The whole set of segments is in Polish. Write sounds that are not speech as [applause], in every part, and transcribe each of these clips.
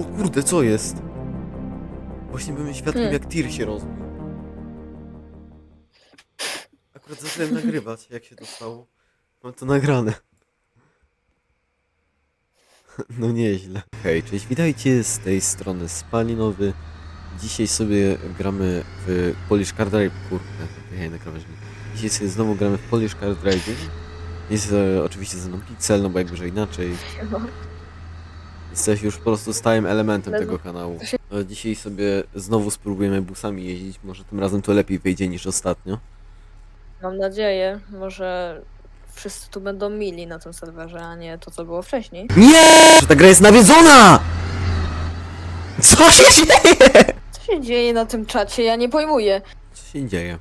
O kurde, co jest? Właśnie byłem świadkiem, Hmm. jak tir się rozbił. Akurat zacząłem [laughs] nagrywać, jak się to stało. Mam to nagrane. [laughs] No nieźle. Hej, cześć, witajcie z tej strony Spalinowy. Dzisiaj sobie gramy w Polish Card Drive. Kurde, hej, na krawężnik. Dzisiaj sobie znowu gramy w Polish Card Driving. Jest e, oczywiście ze mną Pixel, no bo jakby że inaczej. Jesteś już po prostu stałym elementem tego kanału. E, Dzisiaj sobie znowu spróbujemy busami jeździć. Może tym razem to lepiej wyjdzie niż ostatnio. Mam nadzieję, może wszyscy tu będą mili na tym serwerze, a nie to, co było wcześniej. Nie! Że ta gra jest nawiedzona! Co się dzieje? Co się dzieje na tym czacie? Ja nie pojmuję. Co się dzieje?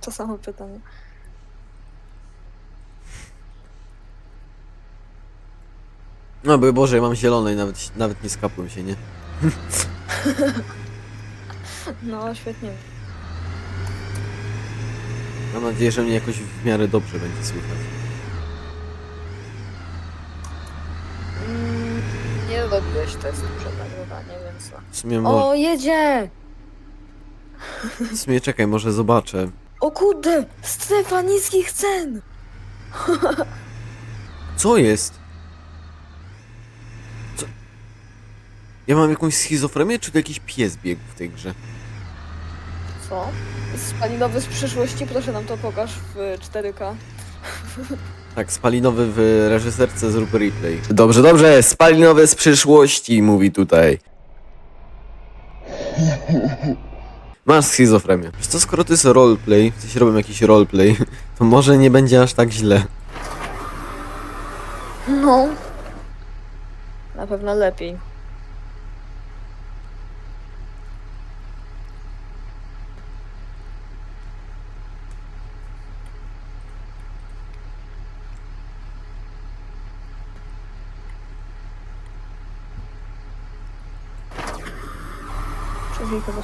To samo pytanie. No by Boże, ja mam zielone i nawet, nawet nie skapłem się, nie? [laughs] No, świetnie. Mam nadzieję, że mnie jakoś w miarę dobrze będzie słychać. Mm, nie robiłeś testu przed nagrywaniem, więc no. W sumie, mo- O, jedzie! [laughs] w sumie czekaj, może zobaczę. O kurde! Strefa niskich cen! Co jest? Ja mam jakąś schizofrenię, czy to jakiś pies biegł w tej grze? Co? Spalinowy z przyszłości, proszę nam to pokaż w 4K. Tak, spalinowy w reżyserce zrób replay. Dobrze, dobrze, spalinowy z przyszłości, mówi tutaj. Masz schizofrenię. Wiesz co, skoro to jest roleplay, w sensie robią jakiś roleplay, [laughs] to może nie będzie aż tak źle. No. Na pewno lepiej.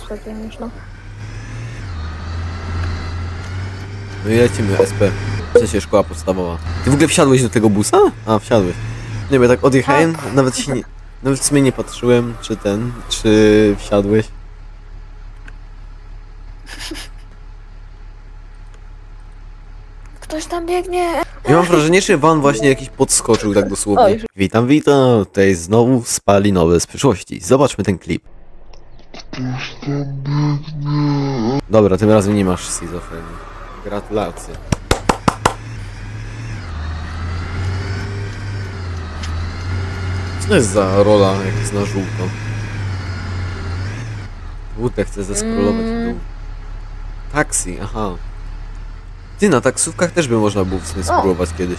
Sklepiłem już, no. No i lecimy, SP. W sensie szkoła podstawowa. Ty w ogóle wsiadłeś do tego busa? A, wsiadłeś. Nie wiem, tak odjechałem, nawet się nie... Nawet w sumie nie patrzyłem, czy ten, czy wsiadłeś. [laughs] Ktoś tam biegnie! Ja mam wrażenie, że Van właśnie jakiś podskoczył tak dosłownie. Witam, witam, tutaj znowu spalinowe z przyszłości. Zobaczmy ten klip. Dobra, tym razem nie masz schizofrenii. Gratulacje. Co to jest za rola, jak jest na żółto? Wódkę chcę zeskrolować w dół. Taksi, aha. Ty, na taksówkach też by można było w sumie spróbować kiedyś.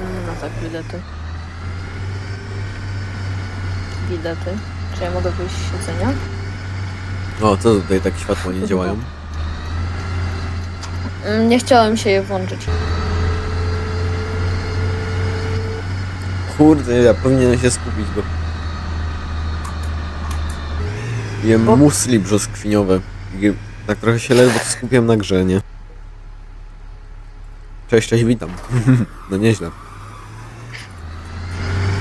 Mm, No tak, bilety. Bilety. Czy ja mogę wyjść z siedzenia? O, co tutaj tak światło nie działają? Mm, Nie chciałem się je włączyć. Kurde, ja powinienem się skupić, bo... Jem Bo- musli brzoskwiniowe. I tak trochę się ledwo skupiam na grze, nie? Cześć, cześć, witam. [laughs] no nieźle.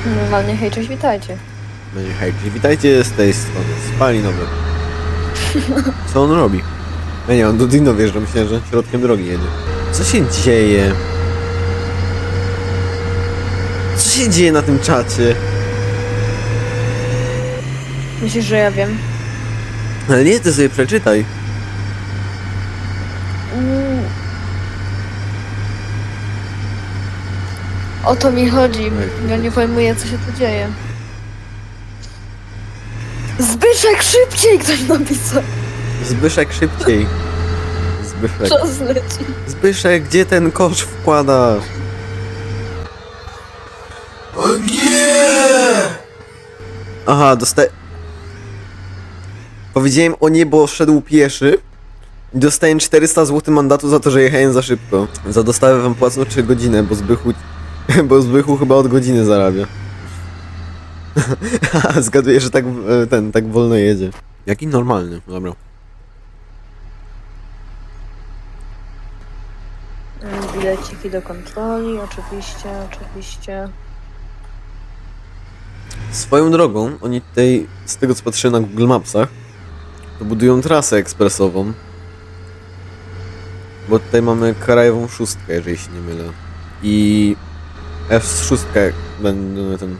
Normalnie hej, cześć, witajcie. No i hej, cześć, witajcie z tej strony, spalinowy. Co on robi? Ja nie, on do Dino wjeżdża, myślę, że środkiem drogi jedzie. Co się dzieje? Co się dzieje na tym czacie? Myślisz, że ja wiem? Ale nie, ty sobie przeczytaj. Mm. O to mi chodzi. Ja nie pojmuję, co się tu dzieje. Zbyszek, szybciej! Ktoś napisał. Zbyszek szybciej. Zbyszek. Czas leci. Zbyszek, gdzie ten kosz wkładasz? O nie! Aha, dostaję... Powiedziałem o nie, bo szedł pieszy. I dostałem 400 zł mandatu za to, że jechałem za szybko. Za dostawę wam płacą 3 godziny, bo Zbychu... [laughs] Bo Zbychu chyba od godziny zarabia. [laughs] Zgaduję, że tak e, ten, tak wolno jedzie. Jaki normalny, dobra. Bileciki do kontroli, oczywiście, oczywiście. Swoją drogą, oni tutaj, z tego co patrzę na Google Mapsach, to budują trasę ekspresową. Bo tutaj mamy krajową szóstkę, jeżeli się nie mylę. I F6 będą ten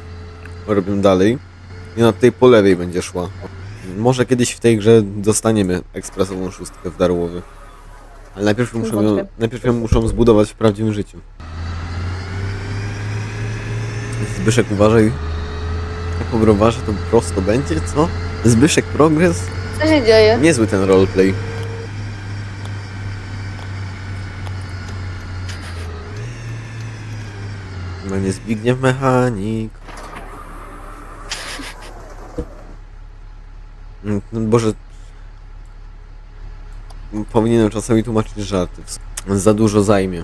robią dalej. I ona tutaj po lewej będzie szła. Może kiedyś w tej grze dostaniemy ekspresową szóstkę w Darłowy. Ale najpierw muszą, ją, Wątpię. najpierw ją muszą zbudować w prawdziwym życiu. Zbyszek uważaj, jak po browarze to prosto będzie, co? Zbyszek progres? Co się dzieje? Niezły ten roleplay. No nie Zbigniew mechanik. Mm, No Boże. Powinienem czasami tłumaczyć żarty. Za dużo zajmie.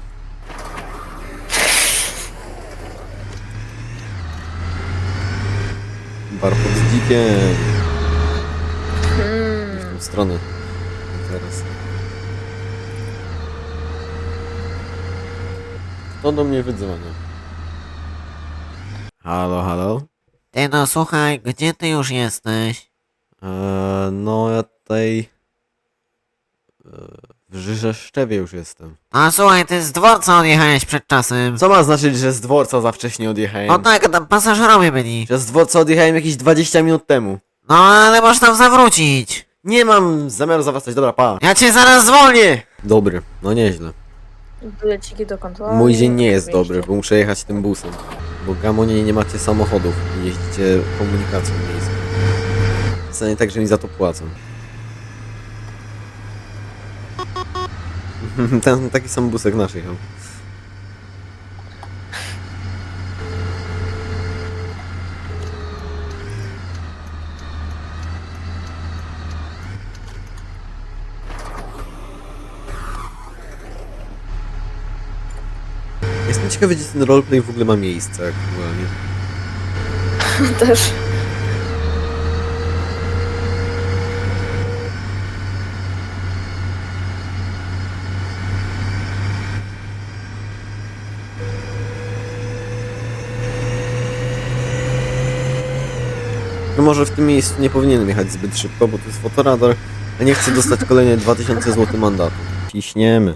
Barpot z dzikiem. w tą stronę. Teraz. Kto do mnie wydzwania? Halo, halo? Ty no słuchaj, gdzie ty już jesteś? Eee, no ja tutaj... Eee, w Żyżeszczewie już jestem. A słuchaj, ty z dworca odjechałeś przed czasem. Co ma znaczyć, że z dworca za wcześnie odjechałem? O tak, tam pasażerowie byli. Że z dworca odjechałem jakieś 20 minut temu. No ale możesz tam zawrócić. Nie mam zamiaru zawracać, dobra, pa. Ja cię zaraz zwolnię. Dobry, no nieźle. Bileciki do kontroli. Mój dzień nie jest dobry, bo muszę jechać tym busem. Bo w Gamonie nie macie samochodów i jeździcie komunikacją miejską. Wcale nie tak, że mi za to płacą. [laughs] Ten taki sam busek nasz jechał. Jestem ciekawy, gdzie ten roleplay w ogóle ma miejsce aktualnie. [laughs] Też. Może w tym miejscu nie powinienem jechać zbyt szybko, bo to jest fotoradar, a nie chcę dostać kolejne 2000 zł mandatu. Ciśniemy.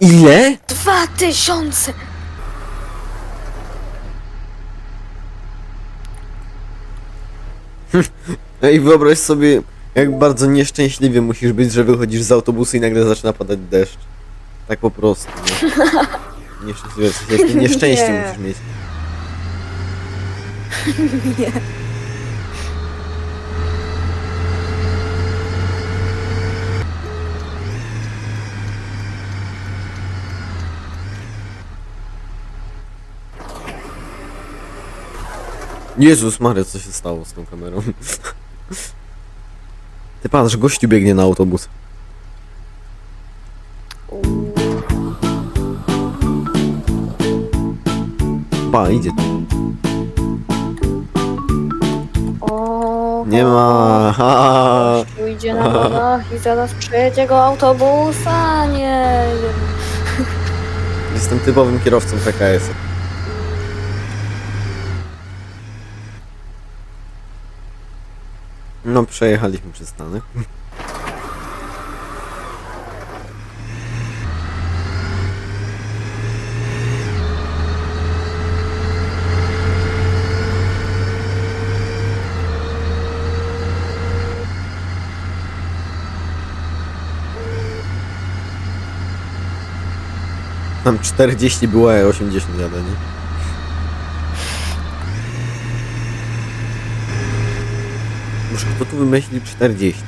Ile? Dwa tysiące! [laughs] No i wyobraź sobie, jak bardzo nieszczęśliwy musisz być, że wychodzisz z autobusu i nagle zaczyna padać deszcz. Tak po prostu, nie? [laughs] Jakie nieszczęście [laughs] Nie. musisz mieć. [laughs] Nie. Jezus Maria, co się stało z tą kamerą? Ty patrz, gościu biegnie na autobus. Pa, idzie. O, Nie ma. Ha. idzie na nogach i zaraz przejedzie go autobusa, nie. Jestem typowym kierowcą PKS. No, przejechaliśmy przystanek. Tam 40 była, ja 80 jadę, nie? Muszę, kto tu wymyślił 40?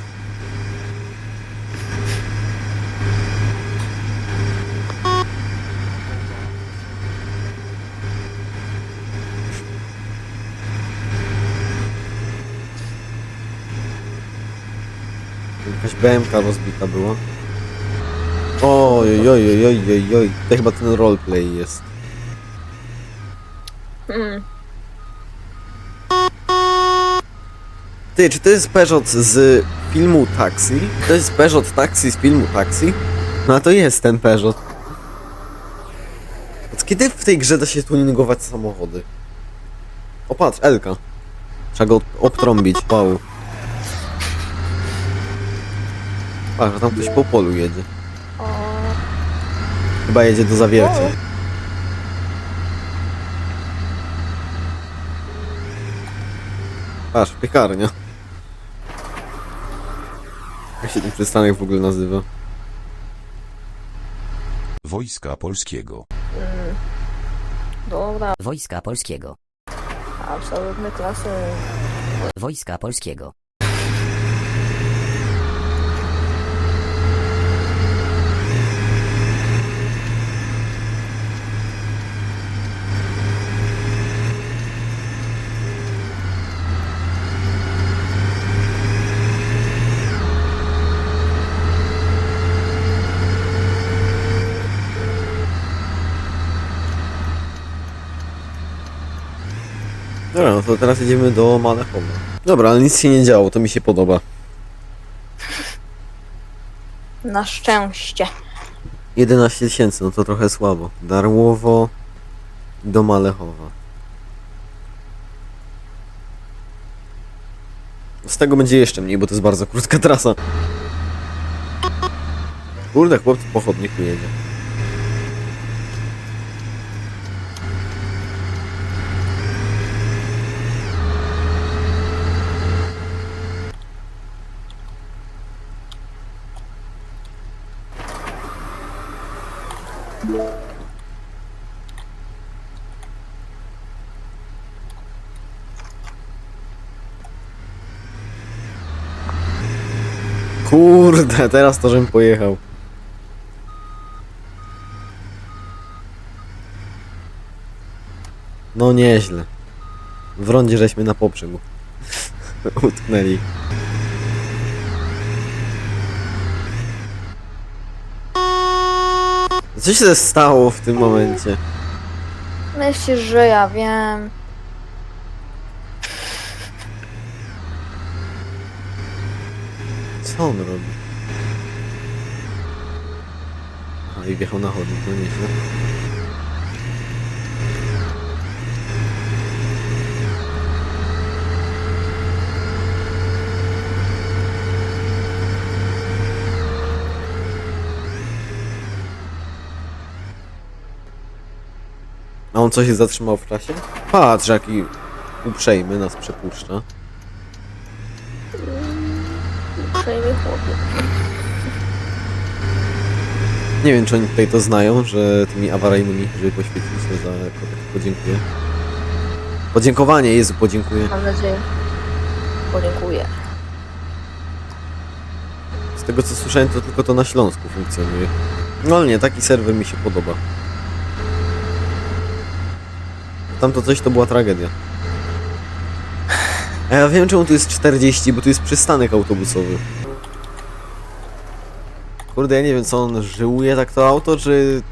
Jakaś BMK rozbita była. Oj, oj, oj, oj, oj, oj. To chyba ten roleplay jest. Mm. Ty, czy to jest Peugeot z filmu Taxi? To jest Peugeot Taxi z filmu Taxi? No a to jest ten Peugeot. Od kiedy w tej grze da się tuningować samochody? O patrz, Elka. Trzeba go obtrąbić, wow. Patrz, tam ktoś po polu jedzie. Chyba jedzie do zawiercia. Patrz, piekarnia. Jak się ten przystanek w ogóle nazywa? Wojska Polskiego. mm. Dobra, Wojska Polskiego. absolutny klasy. Wojska Polskiego. No to teraz jedziemy do Malechowa. Dobra, ale nic się nie działo, to mi się podoba. Na szczęście. 11 tysięcy, no to trochę słabo. Darłowo do Malechowa. Z tego będzie jeszcze mniej, bo to jest bardzo krótka trasa. Kurde, chłopcy po chodniku jedzie. [laughs] teraz to żebym pojechał. No nieźle. W rondzie żeśmy na poprzek [laughs] utknęli. Co się stało w tym momencie? Myślisz, że ja wiem. Co on robi? I wjechał na chodnik, no nieźle. A on co się zatrzymał w czasie? Patrz jaki uprzejmy nas przepuszcza. Uprzejmy chłopiec. Nie wiem, czy oni tutaj to znają, że tymi awaryjnymi, żeby poświecić się za takie podziękuję. Podziękowanie, Jezu, podziękuję. Mam nadzieję. Podziękuję. Z tego co słyszałem, to tylko to na Śląsku funkcjonuje. No ale nie, taki serwer mi się podoba. Tamto coś to była tragedia. A ja wiem czemu tu jest 40, bo tu jest przystanek autobusowy. Kurde, ja nie wiem co on żyłuje tak to auto, czy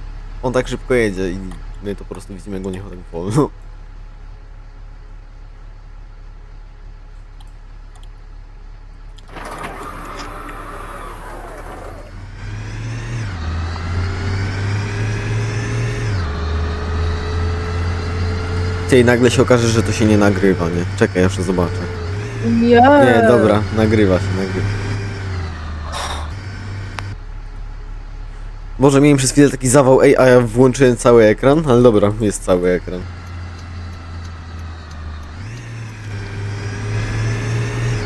on tak szybko jedzie i my to po prostu widzimy jak go nie tak wolno. Ty i nagle się okaże, że to się nie nagrywa, nie? Czekaj, jeszcze zobaczę. Nie. Nie, dobra, nagrywa się, nagrywa. Może miałem przez chwilę taki zawał, ej, a ja włączyłem cały ekran, ale dobra, jest cały ekran.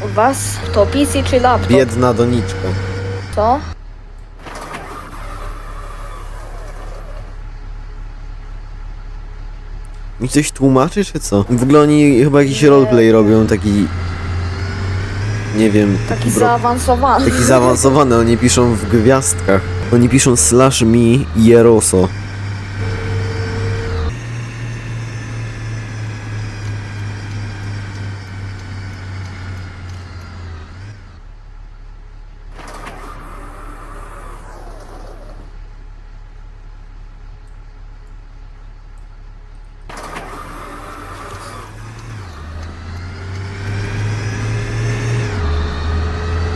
U was to PC czy laptop? Biedna doniczka. Co? Mi coś tłumaczy, czy co? W ogóle oni chyba jakiś roleplay robią, taki... Nie wiem, taki, Taki bro... zaawansowany. Taki zaawansowany, oni piszą w gwiazdkach. Oni piszą slash mi jeroso.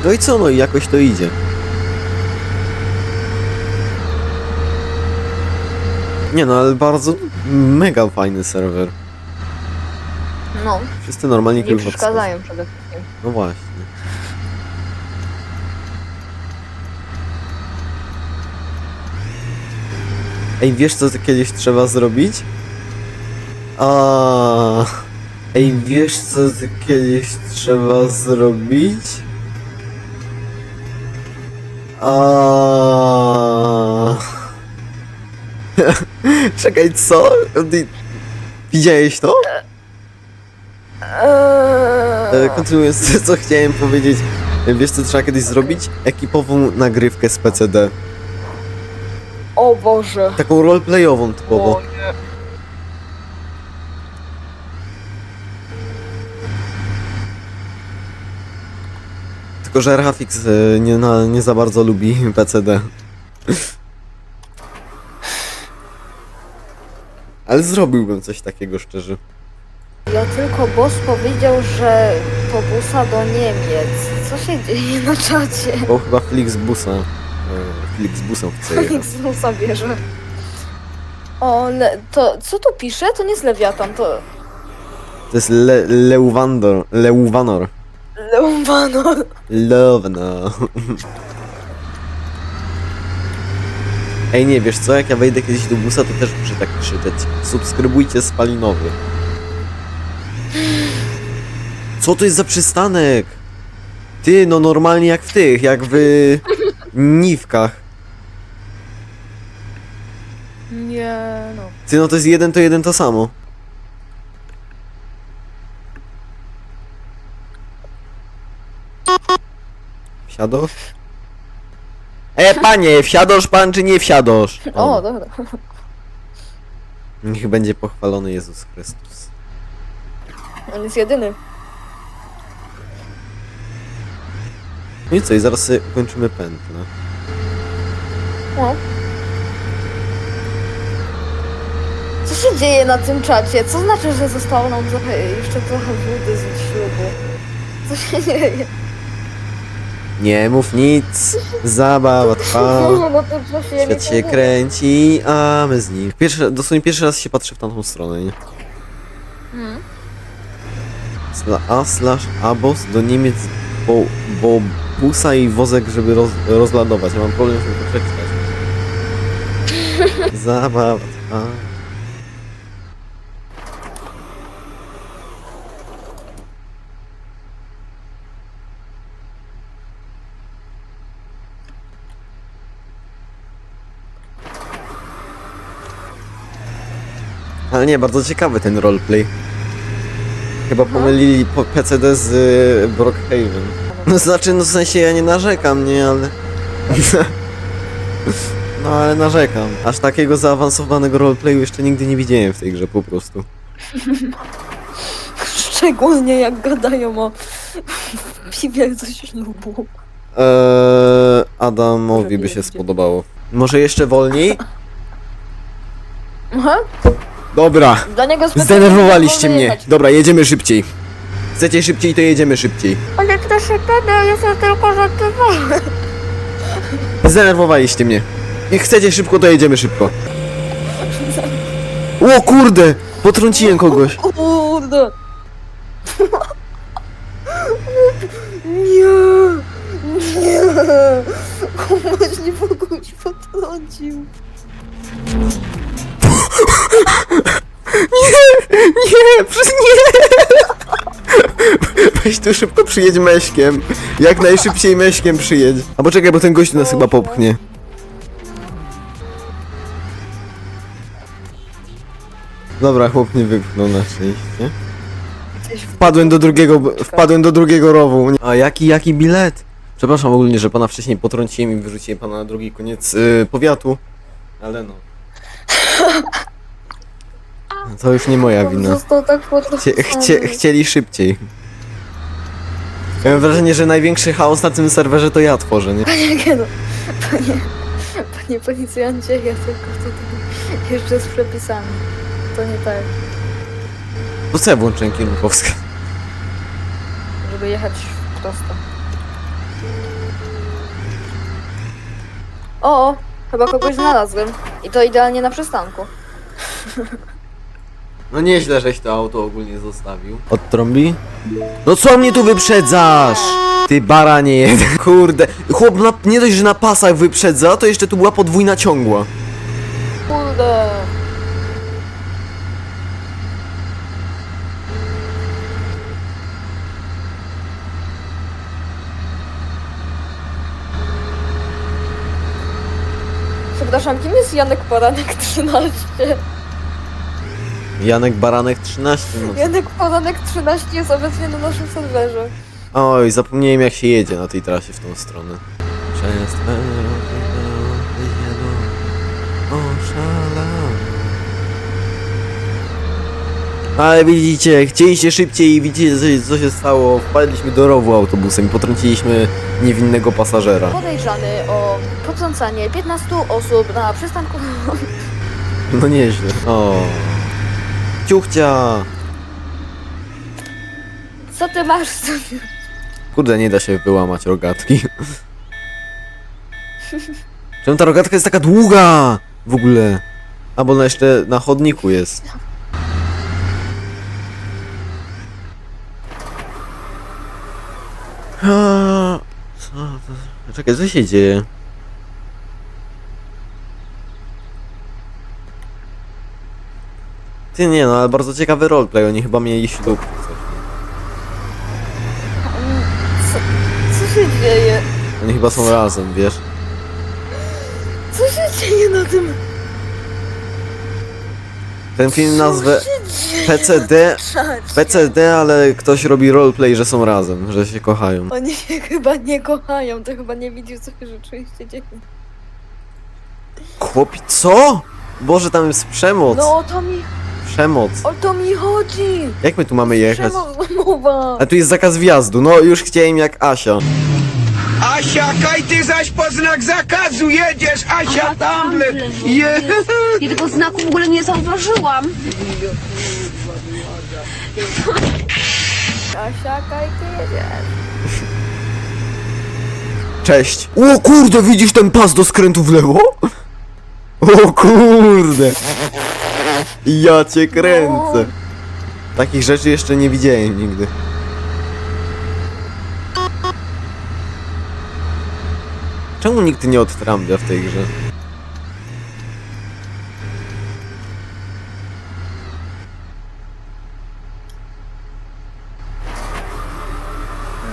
No i co, no i jakoś to idzie. Nie no, ale bardzo mega fajny serwer. No, Wszyscy normalnie nie kurwa przeszkadzają przede wszystkim. No właśnie. Ej, wiesz co kiedyś trzeba zrobić? A. Ej, wiesz co kiedyś trzeba zrobić? [laughs] Czekaj, co? Widziałeś to? E, Kontynuując, co chciałem powiedzieć, wiesz co trzeba kiedyś zrobić? Ekipową nagrywkę z PCD. o Boże. Taką roleplayową typowo. Tylko, że Rafix e, nie, na, nie za bardzo lubi PCD. Ale zrobiłbym coś takiego szczerze. Ja tylko boss powiedział, że to busa do Niemiec. Co się dzieje na czacie? Bo chyba Flixbusa. E, Flixbusem chce jechać. Nikt z busa bierze. O, le, to co tu pisze? To nie jest Lewiatan, to To jest Le, Leuwandor. Leuwanor. Leumbanor. Lewno. Ej, nie, wiesz co, jak ja wejdę kiedyś do busa, to też muszę tak krzyczeć. Subskrybujcie Spalinowy. Co to jest za przystanek? Ty, no normalnie jak w tych, jak w niwkach. Nie no. Ty, no to jest jeden to jeden to samo. Wsiadosz? E, panie, wsiadosz pan czy nie wsiadosz? O, dobra. Niech będzie pochwalony Jezus Chrystus. On jest jedyny. No i co, i zaraz sobie ukończymy pętlę. O. Co się dzieje na tym czacie? Co znaczy, że zostało nam trochę, jeszcze trochę wody z ślubu? Co się dzieje? Nie mów nic, zabawa trwa, [laughs] No, no to świat się kręci, a my z nim. Pierwszy, dosłownie pierwszy raz się patrzę w tamtą stronę, nie? Hmm. Sla, a slash abos do Niemiec, bo, bo busa i wozek, żeby roz, rozladować. Ja mam problem, żeby to przeczytać. Zabawa trwa. Ale nie, bardzo ciekawy ten roleplay. Chyba pomylili po PCD z y, Brookhaven. No znaczy, no w sensie ja nie narzekam, nie, ale... [laughs] No ale narzekam. Aż takiego zaawansowanego roleplayu jeszcze nigdy nie widziałem w tej grze po prostu. [laughs] Szczególnie jak gadają o [laughs] piwie ze ślubu. Eee, Adamowi by się spodobało. Może jeszcze wolniej? Aha. Dobra, Dla niego specjalnie zdenerwowaliście wolno mnie. jechać. Dobra, jedziemy szybciej. Chcecie szybciej, to jedziemy szybciej. Ale proszę pana, ja sobie tylko żartowałem. Zdenerwowaliście mnie. Jak chcecie szybko, to jedziemy szybko. O kurde! Potrąciłem kogoś. Kurde. Nie. Nie. Właśnie kogoś potrącił. Nie, przez nie! Weź tu szybko przyjedź meśkiem. Jak najszybciej meśkiem przyjedź. A poczekaj, bo ten gość nas chyba popchnie. Dobra, chłop nie wypchnął na szczęście. Wpadłem do drugiego, wpadłem do drugiego rowu. A jaki, jaki bilet? Przepraszam ogólnie, że pana wcześniej potrąciłem i wyrzuciłem pana na drugi koniec yy, powiatu. Ale no. To już nie moja wina. Został tak Chcie, chcie, chcieli szybciej. Ja mam wrażenie, że największy chaos na tym serwerze to ja tworzę, nie? Panie, no, panie, panie policjancie, ja tylko tutaj jeżdżę z przepisami. To nie tak, Po co ja włączyłem kierunkowskaz? żeby jechać prosto. O, chyba kogoś znalazłem. I to idealnie na przystanku. [laughs] No nieźle, żeś to auto ogólnie zostawił. Od trąbi? No co mnie tu wyprzedzasz? Ty baranie jeden. [laughs] Kurde. Chłop na, nie dość, że na pasach wyprzedza, to jeszcze tu była podwójna ciągła. Kurde. Przepraszam, kim jest Janek Poranek 13? Janek Baranek 13. No. Janek Poranek 13 jest obecnie na naszym serwerze. Oj, zapomniałem jak się jedzie na tej trasie w tą stronę. Twe Ale widzicie, chcieliście szybciej i widzicie co- co się stało. Wpadliśmy do rowu autobusem i potrąciliśmy niewinnego pasażera. Podejrzany o potrącanie 15 osób na przystanku. No nieźle. O. Ciuchcia! Co ty masz w sobie? Kurde, nie da się wyłamać rogatki. Czemu ta rogatka jest taka długa? W ogóle. A bo ona jeszcze na chodniku jest. A, Co to? Czekaj, co się dzieje? Ty nie no, ale bardzo ciekawy roleplay, oni chyba mieli ślub. czy coś, nie? Co, co się dzieje? Oni chyba są razem, wiesz? Co się dzieje na tym? Ten film nazwę Co się dzieje PCD, na czacie? PCD, ale ktoś robi roleplay, że są razem, że się kochają. Oni się chyba nie kochają, to chyba nie widzisz, co się rzeczywiście dzieje. Chłopi, co? Boże, tam jest przemoc. No to mi, Przemoc. o to mi chodzi! Jak my tu mamy jechać? Przemoc mowa! A tu jest zakaz wjazdu, no już chciałem jak Asia. Asia, kaj ty zaś po znak zakazu jedziesz, Asia Tumbler! Je... [laughs] Ja tego znaku w ogóle nie zauważyłam. Kasia, kaj, ty jedziesz. Cześć. O kurde, widzisz ten pas do skrętu w lewo? O kurde. Ja cię kręcę. Takich rzeczy jeszcze nie widziałem nigdy. Czemu nikt nie odtrambia w tej grze?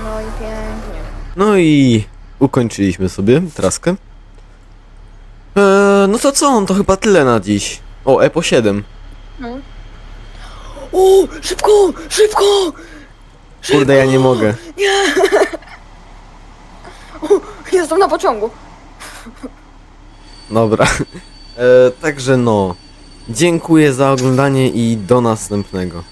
No i pięknie. No i ukończyliśmy sobie traskę. Eee, no to co, to chyba tyle na dziś. O, Epo 7. O, szybko, szybko! Kurde, ja nie mogę. Jestem na pociągu. Dobra. Eee, [laughs] także no. Dziękuję za oglądanie i do następnego.